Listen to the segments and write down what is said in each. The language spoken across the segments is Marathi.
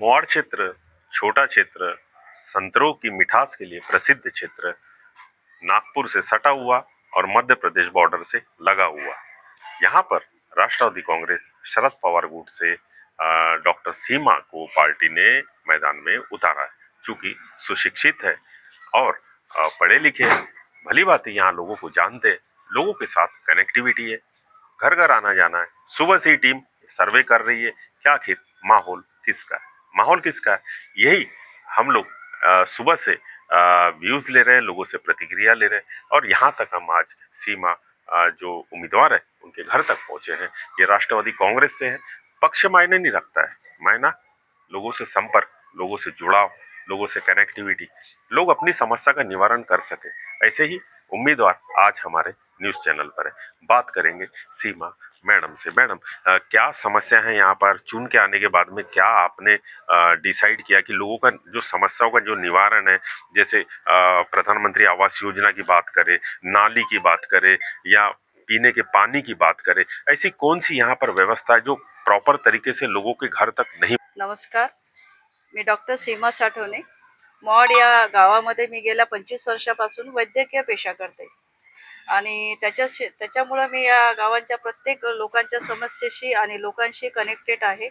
मोवाड़ क्षेत्र, छोटा क्षेत्र, संतरों की मिठास के लिए प्रसिद्ध क्षेत्र नागपुर से सटा हुआ और मध्य प्रदेश बॉर्डर से लगा हुआ। यहाँ पर राष्ट्रवादी कांग्रेस शरद पवार गुट से डॉक्टर सीमा को पार्टी ने मैदान में उतारा है चूँकि सुशिक्षित है और पढ़े लिखे हैं। भली बात है, यहाँ लोगों को जानते हैं, लोगों के साथ कनेक्टिविटी है। घर घर आना जाना है। सुबह से ही टीम सर्वे कर रही है, क्या आखिर माहौल, किसका है। माहौल किसका है? यही हम लोग सुबह से व्यूज़ ले रहे हैं लोगों से प्रतिक्रिया ले रहे हैं और यहाँ तक हम आज सीमा अ, जो उम्मीदवार है उनके घर तक पहुँचे हैं। ये राष्ट्रवादी कांग्रेस से है। पक्ष मायने नहीं रखता है। मायना लोगों से संपर्क लोगों से जुड़ाव लोगों से कनेक्टिविटी लोग अपनी समस्या का निवारण कर सके। ऐसे ही उम्मीदवार आज हमारे न्यूज़ चैनल पर है। बात करेंगे सीमा मैडम से। मैडम क्या समस्या है यहाँ पर? चुन के आने के बाद में क्या आपने डिसाइड किया कि लोगों का जो समस्याओं का जो निवारण है, जैसे प्रधानमंत्री आवास योजना की बात करें, नाली की बात करें, या पीने के पानी की बात करें, ऐसी कौन सी यहाँ पर व्यवस्था है जो प्रॉपर तरीके से लोगों के घर तक नहीं नमस्कार, मी डॉक्टर सीमा साठवणे. मॉड या गावामध्ये मी गेल्या पंचवीस वर्षापासून वैद्यकीय पेशा करते. आणि त्याच्या त्याच्यामुळं मी या गावांच्या प्रत्येक लोकांच्या समस्येशी आणि लोकांशी कनेक्टेड आहे.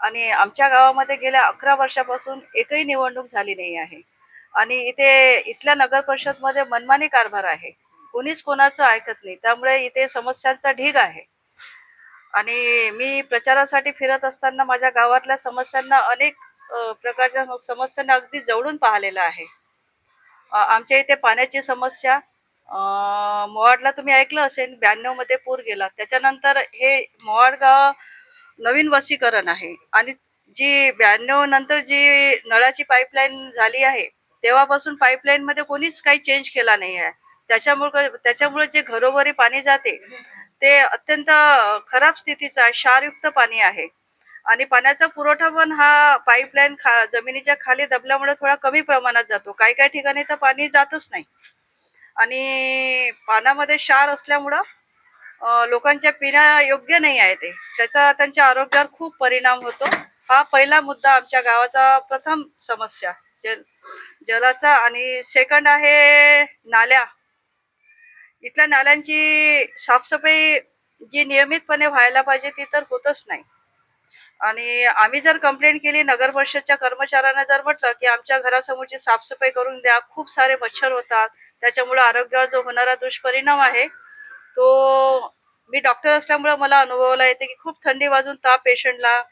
आणि आमच्या गावामध्ये गेल्या अकरा वर्षापासून एकही निवडणूक झाली नाही आहे. आणि इथे इथल्या नगर परिषदमध्ये मनमानी कारभार आहे. कोणीच कोणाचं ऐकत नाही. त्यामुळे इथे समस्यांचा ढीग आहे. आणि मी प्रचारासाठी फिरत असताना माझ्या गावातल्या समस्यांना अनेक प्रकारच्या समस्यांना अगदी जवळून पाहिलेलं आहे. आमच्या इथे पाण्याची समस्या मोहाडला तुम्ही ऐकलं असेल ब्याण्णवमध्ये पूर गेला. त्याच्यानंतर हे मोवाड गाव नवीन वसीकरण आहे. आणि जी ब्याण्णव नंतर जी नळाची पाईपलाईन झाली आहे तेव्हापासून पाईपलाईन मध्ये कोणीच काही चेंज केला नाही आहे. त्याच्यामुळे त्याच्यामुळे जे घरोघरी पाणी जाते ते अत्यंत खराब स्थितीचं आहे क्षारयुक्त पाणी आहे. आणि पाण्याचा पुरवठा पण हा पाईपलाईन खा जमिनीच्या खाली दबल्यामुळे थोडा कमी प्रमाणात जातो. काही काही ठिकाणी तर पाणी जातच नाही. आणि पाण्यामध्ये क्षार असल्यामुळं लोकांच्या पिण्या योग्य नाही आहे ते. त्याचा त्यांच्या आरोग्यावर खूप परिणाम होतो. हा पहिला मुद्दा आमच्या गावाचा प्रथम समस्या. जल जलाचा आणि सेकंड आहे नाल्या. इथल्या नाल्यांची साफसफाई जी नियमितपणे व्हायला पाहिजे ती तर होतच नाही. आणि आम्ही जर कंप्लेंट केली नगर परिषदच्या कर्मचाऱ्यांना जर म्हटलं की आमच्या घरासमोरची साफसफाई करून द्या खूप सारे मच्छर होतात. त्याच्यामुळे आरोग्यावर जो होणारा दुष्परिणाम आहे तो मी डॉक्टर असल्यामुळे मला अनुभवला येते की खूप थंडी वाजून ताप पेशंटला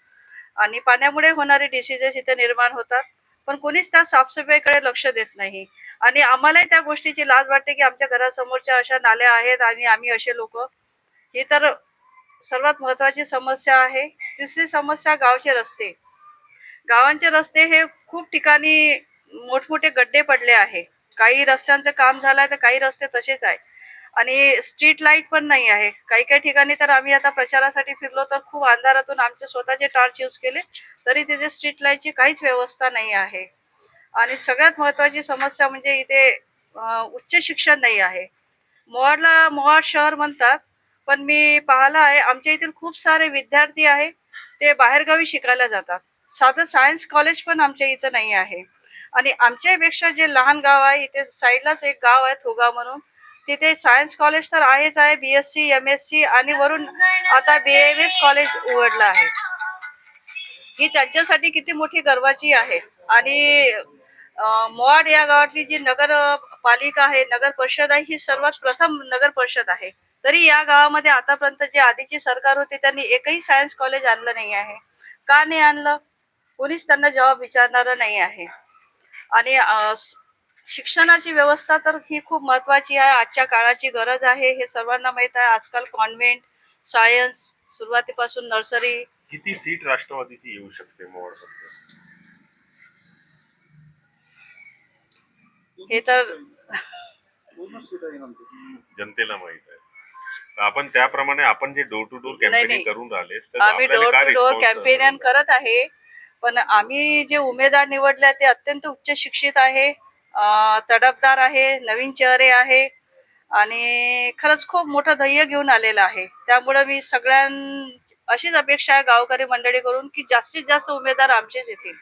आणि पाण्यामुळे होणारे डिसिजेस इथे निर्माण होतात. पण कोणीच त्या साफसफाईकडे लक्ष देत नाही. आणि आम्हालाही त्या गोष्टीची लाज वाटते की आमच्या घरासमोरच्या अशा नाल्या आहेत आणि आम्ही असे लोक. ही तर सर्वात महत्त्वाची समस्या आहे. तिसरी समस्या गावचे रस्ते. गावांचे रस्ते हे खूप ठिकाणी मोठमोठे गड्डे पडले आहे. काही रस्त्यांचं काम झालंय तर काही रस्ते तसेच आहे आणि स्ट्रीट लाइट पण नाही आहे. काही काही ठिकाणी तर आम्ही आता प्रचारासाठी फिरलो तर खूप अंधारातून आमचे स्वतःचे टॉर्च यूज केले. तरी तिथे स्ट्रीट लाईटची काहीच व्यवस्था नाही आहे. आणि सगळ्यात महत्वाची समस्या म्हणजे इथे उच्च शिक्षण नाही आहे. मोहाडला मोहाड शहर म्हणतात. पण मी पाहिलं आहे आमच्या इथील खूप सारे विद्यार्थी आहे ते बाहेरगावी शिकायला जातात. साधं सायन्स कॉलेज पण आमच्या इथं नाही आहे. आणि आमच्यापेक्षा जे लहान गाव आहे इथे साईडलाच एक गाव आहे थोगाव म्हणून. तिथे सायन्स कॉलेज तर आहेच आहे B S C M S C आणि वरून आता बी एम एस कॉलेज उघडलं आहे. ही त्यांच्यासाठी किती मोठी गर्वाची आहे. आणि मॉड मोवाड या गावातली जी नगरपालिका आहे नगर परिषद आहे ही सर्वात प्रथम नगर परिषद आहे. तरी या गावामध्ये आतापर्यंत जे आधीची सरकार होती त्यांनी एकही सायन्स कॉलेज आणलं नाही आहे. का नाही आणलं? कोणीच त्यांना जबाब विचारणारं नाही आहे. आणि शिक्षणाची व्यवस्था तर ही खूप महत्वाची आहे. आजच्या काळाची गरज आहे. हे सर्वांना माहीत आहे. आजकाल कॉन्व्हेंट सायन्स सुरुवातीपासून नर्सरी किती सीट राष्ट्रवादीची येऊ शकते हे तर जनतेला माहीत आहे. तर आपण त्याप्रमाणे आपण जे डोर टू डोर कॅम्पेनिंग. करून राहिले आम्ही डोर टू डोर मिळाला? करत आहे पण आम्ही जे उमेदवार निवडले ते अत्यंत उच्च शिक्षित आहे तडफदार आहे नवीन चेहरे आहे आणि खरंच खूप मोठं ध्येय घेऊन आलेलं आहे त्यामुळे मी सगळ्यां अशीच अपेक्षा आहे गावकरी मंडळीकडून की जास्तीत जास्त उमेदवार आमचेच येतील